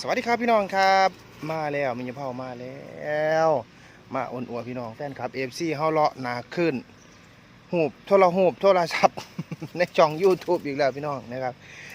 สวัสดีครับพี่น้องครับ มาแล้วมีเผามาแล้ว มาอ่อนอัวพี่น้องแฟนคลับเอฟซีเฮาเลาะหนาขึ้นหูบโทรหูบโทรศัพท์ ในช่อง YouTube อีกแล้วพี่น้องนะครับ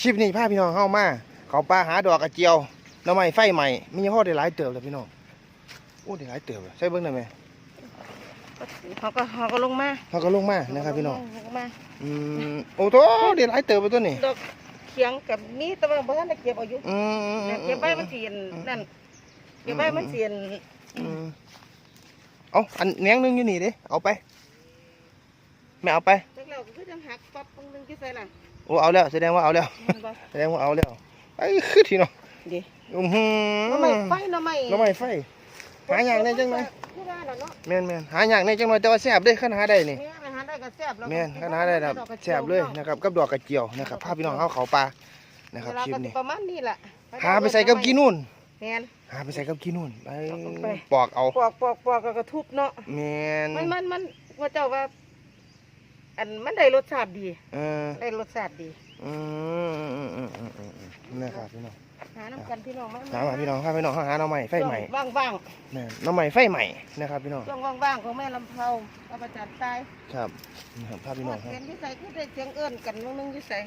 ชิปนี้พาพี่น้องเฮามา เขาปลาหาดอกกระเจียวหน้ำไม้ไฟใหม่มีเฉพาะได้หลายเติบเลยพี่น้องโอ้ได้หลายเติบเลยใช่เบิ้งได้ไหมเขาก็เขาก็ลงมาเขาก็ลงมานะครับพี่น้องลงมาอืมโอ้โหได้หลายเติบไปตัวนี้ดอก เขียงกับนี้แต่ว่าบ่ทันได้เก็บเอาอยู่อืมอืมอืม เก็บใบมันเสียนนั่นเก็บใบมันเสียนอืมเอาอันแหนงหนึงอยู่นี่เด้เอาไปไม่เอาไปจักแล้วก็คือจังหักปั๊บตรงนึงที่ใส่น่ะโอ้เอาแล้วแสดงว่าเอาแล้วมันบ่แสดงว่าเอาแล้วไอ้คือทีเนาะดิอือหือน้ำไม้ไฟน้ำไม้น้ำไม้ไฟหาอย่างในจังไหมคือว่าน่ะเนาะแม่นแม่นหาอย่างในจังหน่อยแต่ว่าแซ่บเด้ขันหาได้นี่แม่ไปหาได้ ก็แซ่บแล้วแม่นขันหาได้ครับแซ่บเลยนะครับกับดอกกระเจียวนะครับพาพี่น้องเข้าเขาปลานะครับเวลาคลิปก็สินี้ประมาณนี้แหละหาไปใส่กับกีนู่นแม่นหาไปใส่กับกีนู่นไปเอาไปปอกเอาปอกปอกปอกแล้วก็ทุบเนาะแม่นมันมันมันว่าเจ้าว่า อันมันได้รสชาติดีเออได้รสชาติดีอืมอืมอืมอืมอืมอืมอืมนะครับพี่น้อง หาน้ำกันพี่น้องมาหามาพี่น้องพาพี่น้องหาหน้ำใหม่ไฟใหม่ว่างว่างแม่นหน้ำใหม่ไฟใหม่นะครับพี่น้องๆช่วงว่างว่างๆของแม่ลำเพาเอาประจัดตายครับนะครับพาพี่น้องครับเห็นที่ใส่คือได้เสียงเอื้อนกันนึงนึงที่ใส่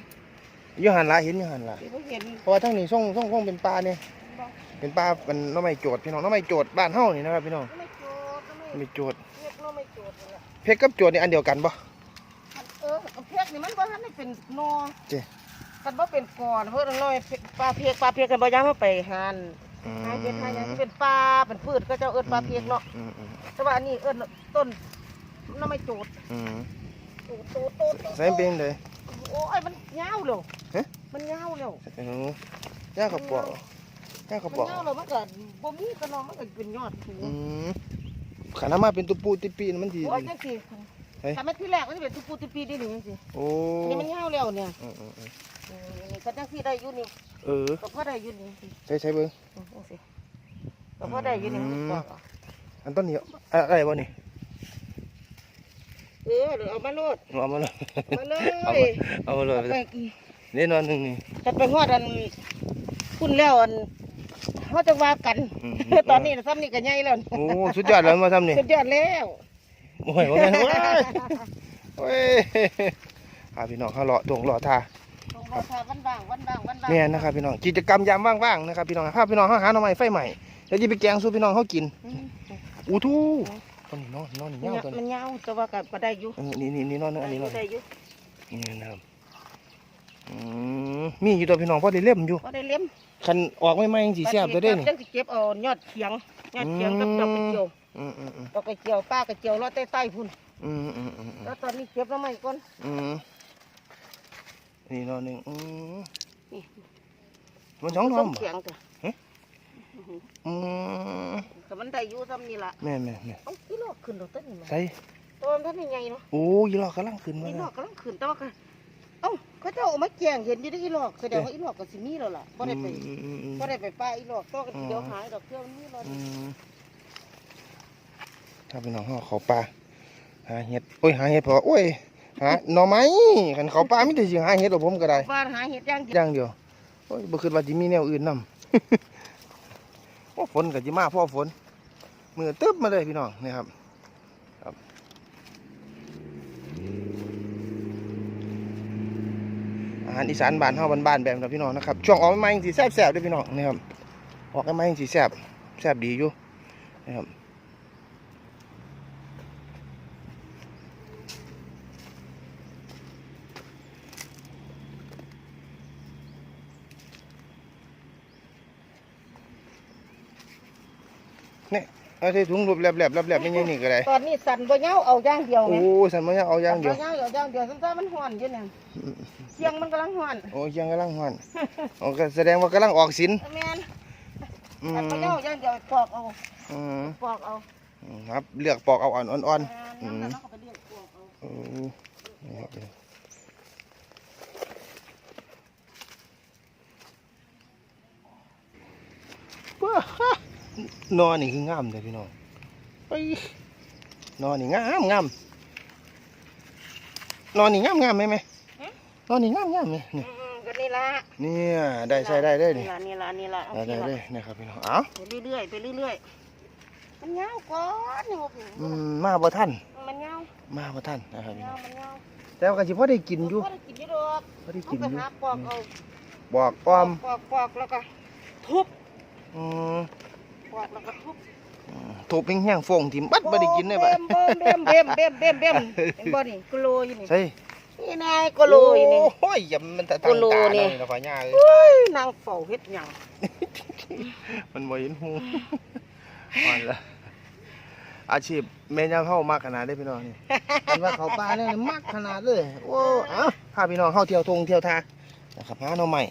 อยูหันละเห็นอยูหันละที่เขาเห็นเพราะว่าทั้งนี้ช่องช่องคงเป็นปลาเนี่ยบ่เป็นปลาเป็นหน้ำใหม่โจดพี่น้องหน้ำใหม่โจดบ้านเฮานี่นะครับพี่น้องไม่โจดก็ไม่ไม่โจดเพียกน้อไม่โจดนี่แหละเพชรกับโจดนี่อันเดียวกันปะมันเออเพียกนี่มันบ่ทันได้เป็นนอเจ้ กันบ่เป็นก่อนเพิ่นน้อยปลาเพียกปลาเพียกกันบ่ยามเฮาไปหานอืมหาเห็ดหาหยังที่เป็นปลาเป็นพืชก็เจ้าเอิ้นปลาเพียกเนาะอืมอืมแต่ว่าอันนี้เอิ้นต้นน้อไม่โจดอืมโตโตโตโตใส่เป็นเลยโอ้ยมันยาวเร็วฮะมันยาวเร็วเออย่างกระป๋องย่างกระมันป๋องยาวเร็วมันก็บ่มีก็นอนมันก็เป็นยอดสูงอืมขันน้ำมาเป็นตุปูติปีนมันดีโอ้ยจังสิเฮ้ยถ้ามันที่แรกมันจะเป็นตุปูตุปีดีนี่จังสิโอ้อันนี่มันยาวแล้วเนี่ย อืมอืมอืมเออนี่ก็จังสิได้อยู่นี่เออก็พอได้อยู่นี่สิใช้ใช้เบิ้งอืมจังสิก็พอได้อยู่นี่อืมมันบอกอะอันต้นนี้อะอะไรวะนี่เออเดี๋ยวเอามาโลดเอามาเลยเอามาเลยเอามาเอามาเลยเอาไปนี่นอนหนึ่งนี่ถ้าไปฮอดอันคุณแล้วอันเฮาจะว่ากันอืมตอนนี้น่ะซ้ำนี่ก็ใหญ่แล้วโอ้สุดยอดเลยมาทำนี่สุดยอดแล้วโอ้ยว่าไงเว้ยโอ้ยพาพี่น้องเขาเลาะตรงเลาะท่า ตรงบ่ทาวันว่างวันว่างวันว่างแม่นนะครับพี่น้องกิจกรรมยามว่างๆนะครับพี่น้องพาพี่น้องเขาหาหน่อไม้ไฟใหม่เดี๋ยวจะไปแกงสู้พี่น้องเขากินอืมอู้ทูตอนนี้นอนนอนนี่มันเงาตอนมันี้นยาวแต่ว่าก็ก็ได้อยู่เออนี่นี่นี่นอนนึงอันนี้นอนได้อยู่นี่นะครับอืมมีอยู่ตัวพี่น้องพอได้เล่มอยู่ก็ได้เลี้ยมคันออกไม่ไม่ยังสีแซ่บตัวเด้นี่จังสิเก็บเอายอดเขียงยอดเขียงกับดอกกระเจียวอืมอืมอืมดอกกระเจียวป้ากระเจียวรอใต้ใต้พุ่นอืมอืมอืมอืมแล้วตอนนี้เก็บแล้วไหมก่อนอืม นี่นอนหนึ่งอืมนี่มันสองทอต้มนบ่เขียงจ้ะอืมแต่มันได้อยู่ซ้ำนี่ล่ะแม่แม่แม่เอ้าอีหลอกขึ้นดอกต้นนี่มันใส่ตัวมันท่านยังไงเนาะโอ้ยหลอกกำลังขึ้นมาอีหลแล้อวกกำลังขึ้นแต่ว่าก็เอ้าเขาเจ้าเอามาแกงเห็นอยู่ได้อีหลอกแสดงว่าอีหลอกก็สิมีแล้วล่ะบ่ได้ไปอืมอืมอืมบ่ได้ไปป้าอีหลอกตัวก็สิเดี๋ยวหายดอกเที่ยวนี้รออืมถ้าเป็นน้องเขาเขาปลาหาเห็ดโอ้ยหาเห็ดพอโอ้ย หาหน่อไม้ขันเขาปลาไม่ได้สิหาเห็ดหรอกผมก็ได้บ้านหาเห็ดย่างเดียวอย่างเดียวโอ้ยบ่คิดว่าจะมีแนวอื่นนำโอ้ฝนก็สิมาพ่อฝนมือตึ๊บมาเลยพี่น้องนี่ครับครับอาหารอีสานบ้านเฮาบ้านๆแบบนี้พี่น้องนะครับช่วงออกใหม่ๆจังสิแซ่บๆเด้วยพี่น้องนี่ครับออกใหม่ๆจังสิแซ่บแซ่บดีอยู่นะครับ เอาใส่ถุงรูปแลบๆแลบๆไม่ใช่นี่ก็ได้ตอนนี้สั่นบ่เหงาเอาย่างเดียวโอ้ไงสันมันเอาอย่างเดียว บ่เหงาเอาย่างเดียวซั่นๆมันฮ้อนอยู่เนี่ยเสียงมันกำลังฮ้อนโอ้ยังกำลังหอนโอ้ก็แสดงว่ากำลังออกสินแม่นอือันมบ่เหงาย่างเดียวปอกเอาอืมปอกเอาครับเลือกปอกเอาอ่อนอ่อนอืม แล้วก็ไปเรียกปอกเอาๆโอ้นี่ครับว้า นอนนี่คืองามเลยพี่น้องไปนอนนี่งามงามนอนนี่งามงามไหมไหมนอนนี่งามงามไหมนี่อืมก็นี่ละเนี่ยได้ใช้ได้เลยนี่นี่ละนี่ละนี่ละเอาได้ได้สิเลยนะครับพี่น้องเอ้าไปเรื่อยๆไปเรื่อยๆมันเงาก่อนนี่บ่พี่อืมมาบ่ทันมันเงามาบ่ทันนะครับพี่เงาน้องมันเงาแต่ว่าก็สิพอได้กินอยู่บ่ได้กินอยู่ดอกพอได้เอากินไปอยู่หาปอกเอาบอกอ้อมปอกปอกแล้วก็ทุบอืม ปอกแล้วก็ทุบถูกแห้งๆฟงทิ่มบัดบ่ได้กินเลยบัดเบมเบมเบมเบมเบมเบมเห็นบ่นี่กโลอยู่นี่ใช่นี่นายกโลอยู่นี่โอ้ยอย่ามันตะโกโลตานี่นี่นะพ่อย่าเอ้ยเฮ้ยนางเฝ้าเฮ็ดหยังมันบ่เห็นหูอ่อนละอาชีพแม่ย่าเฮามากขนาดได้พี่น้องนี่อันว่าเขาปลาเนี่ยมากขนาดเลย โอ้เอ้าพาพี่น้องเข้าเที่ยวทงเที่ยวทานะครับหาหน่อใหม่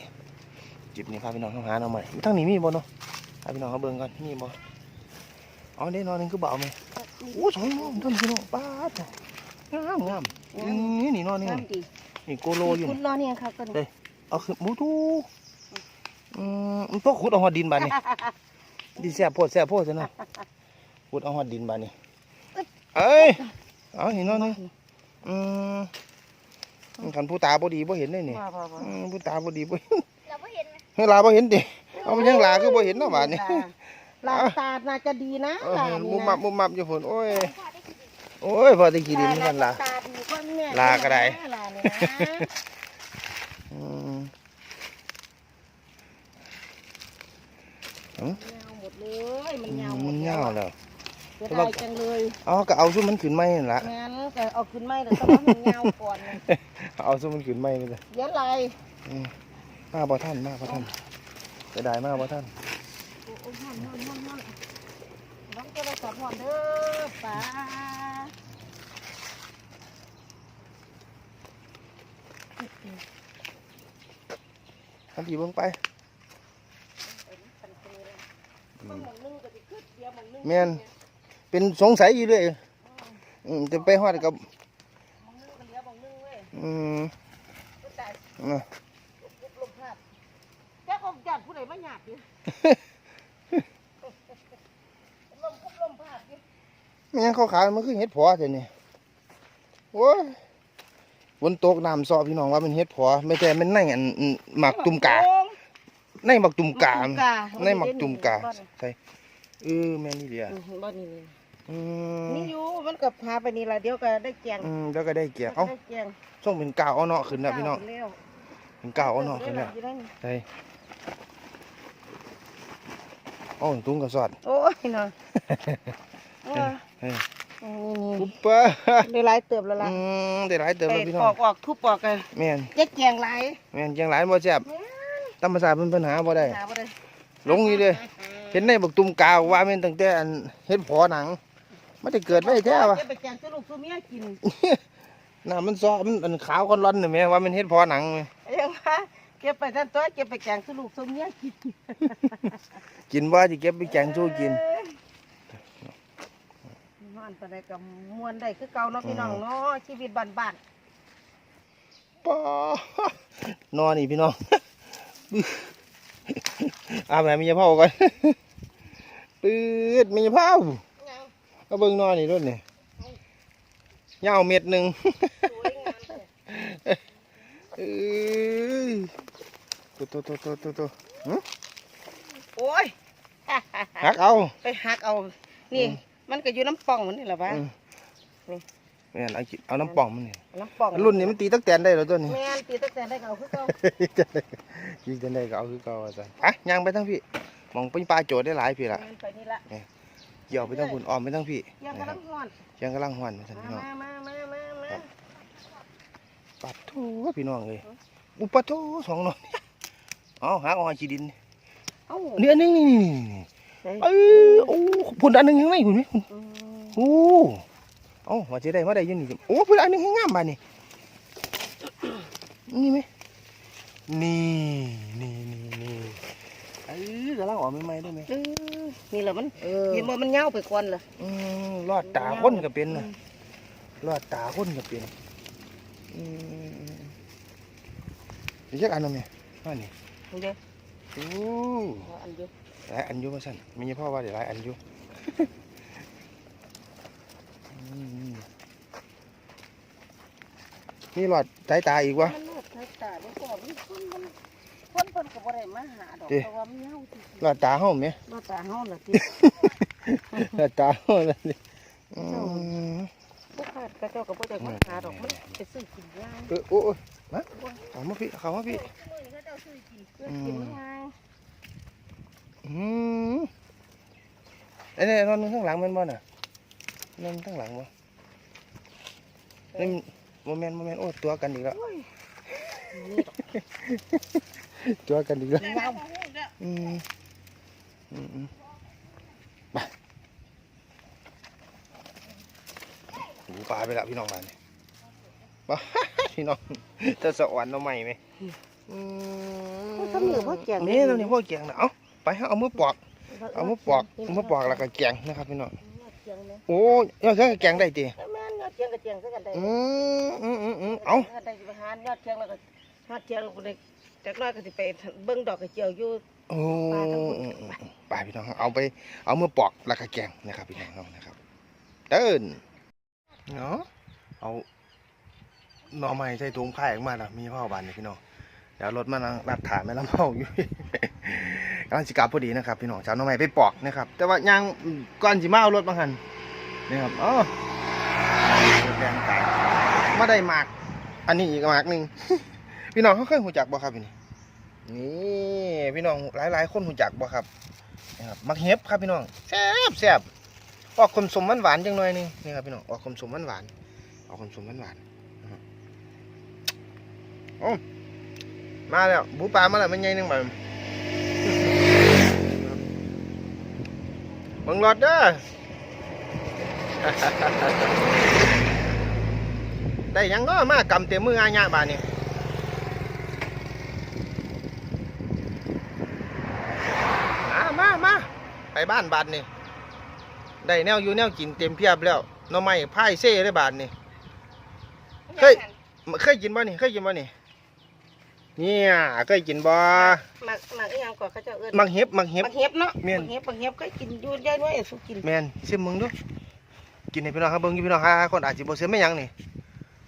จิบนี่พาพี่น้องเข้าหาหน่อใหม่ทั้งนี้มีบ่เนาะ พาพี่น้องเขาเบิ่งก่อนมีบ่เอ๋อเด้นอนหนึงคือบ่เอาไหมโอ้สองน้องท่านพี่น้องป้าดงามงามนี่นี่นอนนี่งามดีนี่โกโลอยู่คุนี่ณรอนี่ครับตัวนี้เอาขึ้นบูทูอืมมันต้องขุดเอาหอดดินบานนี่ดินแซ่บโพดแซ่บโพดซะนะขุดเอาหอดดินบานนี่เอ้ยเอาเห็นเนาะนี่อืมขันผู้ตาบ่ดีบ่เห็นได้นี่ว่าว่าว่าอืมผู้ตาบ่ดีบ่เห็นเราไม่เห็นไหมเฮ้ยลาบ่เห็นดิ เอามันยังลาคือบ่เห็นเนาะบาดนี่ลาตาน่าจะดีนะเออลานี่มุมนะมับมุมมับอยู่พุ่นโอ้ยพ่อได้กินดิโอ้ยพอได้ขี้ดินเหมือนกันล่ะตาดีกว่าแม่ลาก็ได้ลานี่นะอืมเงาหมดเลยมันเงาหมมัดนแล้ยาววแล้วเสียดายจังเลยเอาก็เอาซุมมันขึ้นไม้นั่นล่ะงั้นแต่เอาขึ้นไม่แต่ต้องให้มันเงาก่อนนะเอาซุมมันขึ้นไม้นี่เลยเดี๋ยวลายมาบ่ท่านมาบ่ท่าน จะได้มาบ่ท่านโอ้โอ้ห่อนห่อนห่อนห่อนน้องโทรศัพท์ห่อนเด้อป้าทันทีเบิ่งไปบางหมองนึงก็สิขึ้นเดียวหมองนึงแมนเป็นสงสัยอยู่เรื่อยจะไปฮอดกับอืมองนึงเว้ย อืม ก็ตาย น่ะ ลุกลมพลาดแจ้ของจัดผู้ใดมาหยาบอยู่ลมคุบลมพลาดอยู่ ไม่งั้นเขาขายมันคือเห็ดพอแต่นี่โอ้ยฝนตกน้ำซอพี่น้องว่ามันเห็ดพอไม่ใช่มันในอันอันหมักตุ่มกาโอ้งในหมักตุ่มกาหมักตุ่มกาในหมักตุ่มกาบ่นี่ใช่เออแม่นนี่เดียวอืมบ่นี่นี่อืมนี่อยู่มันก็พาไปนี่ละเดี๋ยวก็ได้แกงอืมแล้วก็ได้เกียร์เอ้าได้แกงส่งเป็นกาวเอาเนาะขึ้นแล้วพี่น้องแล้วเป็นกาวเอาเนาะขึ้นแล้วอยู่ได้นี่ใช่โอ้ตุ้งกระสอดโอ้ยเนาะ เออเฮ้ยนี่ปุ๊บปะๆได้หลายเติบแล้วล่ะอืมได้หลายเติมไปแล้วพี่น้ปอองกออกทุบปอกกันแม่นเจ๊แกงหลายแม่นจังหลายบ่แซ่บธรรมศาสตร์เป็นปัญหาบ่ได้หาบ่ได้หลงอยู่เลยเห็นในบักตุ่มกาวว่าแม่นตั้งแต่อันเฮ็ดพอหนังมันได้เกิดไว้แท้วะ เจ๊ไปแกงสรุปซุเมียกินน้ามันซ้อมันอันขาวก้อนร้อนนี่แม่ว่ามันเฮ็ดพอหนังแม่ยังว่าเก็บไปทั้งตัวเก็บไปแกงสรุปซุเมียกินกินว่าสิเก็บไปแกงสู้กินน อนไปได้กับมวนได้คือเก่าเนาะพี่น้องเนาะชีวิตบ้านปอนอนนี่พี่น้อง อาแม่มีเผาก่อนปืดมีเผาๆยังก็เบิ่งนอนนี่รุ่นนี่ยาวเม็ดหนึงสวยงามเลยเอ้ยตัวตัวตัวตัวตัวตัวหึโอ้ยหักเอา ไปหักเอา นี่อื มมันก็อยู่น้ำป่องมันนี่แหละวะอืม นี่แม่นเอากิเอาน้ำป่องมันนี่น้ำป่องรุ่นนี้มันตีตักแตนได้แล้วตัวนี้ แม่นตีตั้งแต่ได้ก็เอาคือเก่าจะได้ยิงจะได้ก็เอาคือเก่าอาจารย์อะย่างไปทั้งพี่มองเป็นปลาโจดได้หลายพี่ละแม่นไปนี่ละเกี่ยวไปทั้งคุณออมไปทั้งพี่เกี่ยวกับน้ำห้อนเชียงกำลังหวนท่านพี่น้อง มามามามามาปัดทูพี่น้องเลยอุปะทูสองหน่อยเอาหาเอาหาชีดิน เอ้านี่อันนึงนี่นี่นี่ เฮ้ยเอ้ยโอ้พุ่นอันหนึงยังไงคุณไหมคุณอืมโอ้เอ้าว่าจะได้มาได้ยังนี่โอ้พุ่นอันหนึงให้งามบานนี่นี่ไหมนี่นี่นี่นี่เอ้ยกำลังออกใหม่ๆได้ไหมเออนี่แหละมันเออเห็นบ่มันเหย้าไปก่อนเหรออืมรอดตาคนก็เป็นนะรอดตาคนก็เป็นอืมนี่จักอันนั้นไหมว่านี่นี่เด้อ โอ้เอาอันเดียวหลายอันอยู่มาสั่นมีพ่อว่าเดี๋ยวหลายอันอยู่อืมนี่หลอดสายตาอีกวะมันรอดสายตาแล้วก็มันมันมันคนเพิ่นก็บ่ได้มาหาดอกเด้เพราะว่ามันเฮาที่หน้าตาเฮาแหมบ่ตาเฮาล่ะติหน้าตาเฮานั่นนี่อืมบ่ขาด ก็เจ้าก็บ่ได้มาหาดอกมันไปซื้อกินง่ายเออโอ้ยมาเอามาพี่เขามาพี่มื้อนี้เขาเจ้าซื้อกินซื้อกินง่ายอืมไอ้นี่นอนข้างหลังแมันบ่น่ะนอนข้างหลังบ่นี่โมเมนต์โมเมนต์โอ้ตัวกันอีกแล้วโอ้ยนี่ดอกตัวกันอีกแล้วยาวอืมอืมอืมไปหู ปลาไปแล้วพี่น้องมาเนี่ยมาพี่น้องจะสะอ่อนเอาใหม่ไหมอืมทำเหนือพ่อแกงนี่ตรงนี้พ่อแกงนะเอาไปฮะเอามือปอก เอามือปอกเอามือปอกแล้วก็แกงนะครับพี่น้องเจียงนะโอ้ยยอดเครื่องแกงได้ตีแม่นยอดเจียงกับเจียงซะกันได้อืมอืมอืมอืมเอาได้สิไปหายอดเจียงแล้วก็ยอดเจียงบ่ได้จักหน้อยก็สิไปเบิ่งดอกกระเจียวอยู่โอ้อืมอืมอืมไปพี่น้องเอาไป เอามือปอกแล้วก็แกงนะครับพี่น้องเอานะครับเดิน เนาะเอาหน่อไม้ใส่ถุงผ้าออกมาล้วมีพ่อบานนี่พี่น้องเดี๋ยวรถมานั่งรัดถาแม่ลำเผาอยู่กำลังสิกลับพอดีนะครับพี่น้องจะเอาหน่อไม้ไปปอกนะครับ แต่ว่ายังก่อนสิมาเอารถมาหันนี่ครับอ๋อแดงไก่มาได้หมาก อันนี้อีกหมากหนึ่งพี่น้องเขาเคยหูจักบ่ครับพี่นี่นี่พี่น้องหลายๆ คนหูจักบ่ครับนี่ครับมักเห็บครับพี่น้องแซ่บแซ่บ ออกคมสมหวานหวานจังหน่อยนึงนี่ครับพี่น้องออกคมสมหวานหวานออกคมสมหวานหวานโอ้มาแล้วบูปลามาแล้วมันใหญ่หนึงแบบบิ่งรถเด้อได้ยังก็มากำเต็มมืออาญะบานนี่มามามาไปบ้านบานนี่ ได้แนวอยู่แนวกินเต็มเพียบแล้วหน้อไม้พายเซ่ได้บานนี่ เฮ้ย เคยกินบ่นี่เคยกินบ่นี่เนี่ยเคยกินบ่หมักหมักอีหยังก่อนเขาเจ้าเอิ้นมักเห็บมักเห็บหมักเห็บเนาะแม่นหมักเห็บหมักเห็บก็กินอยู่ยายน้อยสุกินแมนซิมมึงดูกินให้พี่น้องครับเบิ่งอยู่พี่น้องฮะคนอาจสิบ่เสียไม่หยังนี่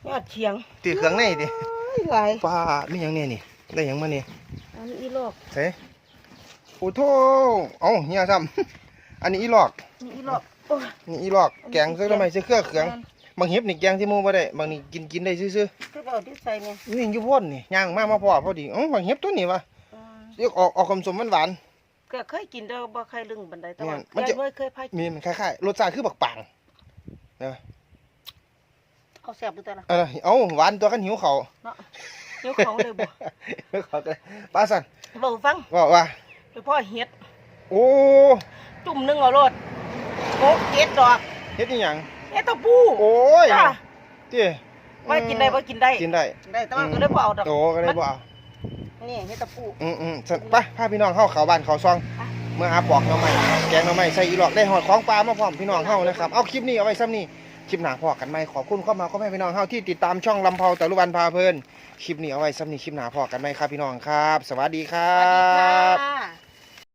ยอดเชียงตีเครื่องในดิเอ้ยหลายป้าไม่หยังเนี่ยนี่ได้หยังมานี่อันนี้อีหลอกเฮ้โอ้โถเอ้าเฮียซ้ำ อันนี้อีหลอก นี่อีหลอกโอ้ยนี่อีหลอก แกงซื้อทำไมซื้อเครื่องเขืองแม่นบางเห็บนี่แกงที่หมูบ่ได้ บางนี่กินกินได้ซื่อคือเอาที่ใส่เนี่ยๆนี่อยู่พ่นนี่ย่างมามาพอพอดีเอ้าบางเห็บตัวนี้วะอืมเรียกออกออกคำสมหวานก็เคยกินเด้อบ่เคยลึงบันไดแต่แม่ว่านมันยายจะน้อยเคยพายๆมีมันคล้ายๆรสชาติคือบักปังเอาแซ่บดูแต่ละเออเอ้าหวานตัวกันหิวเขาวเนาะเดี๋ยวเขาเลยบ่หิวเขาวกันป้าสันเว้าฟังว่าว่า ไปพ่อเฮ็ด โอ้ จุ่มหนึงเอาโลดโอ้เก็ดดอกเฮ็ดอีหยังเฮ็ดตะปู โอ้ยจ้าติว่ากินได้บ่กินได้ กินได้ได้แต่ว่าก็เลยบ่เอาดอกโตก็ได้บ่เอานี่เฮ็ดตะปู อืมอืมสั่นไปพาพี่น้องเข้าเขาบ้านเขาซอง ไป เมื่อหาปอกหน่อไม้แกงหน่อไม้ใส่อีหลอกได้หอดของปลามาพร้อมพี่น้องเฮานะครับ เอาคลิปนี้เอาไว้ซ้ำนี่คลิปหน้าพอกันไหมขอบคุณเข้ามาก็แม่พี่น้องเฮาที่ติดตามช่องลำเพาตะลุวันพาเพลินคลิปนี้เอาไว้ซ้ำนี่คลิปหน้าพอกันไหมครับพี่น้องครับ สวัสดีครัสวัสดีบ ค่ะ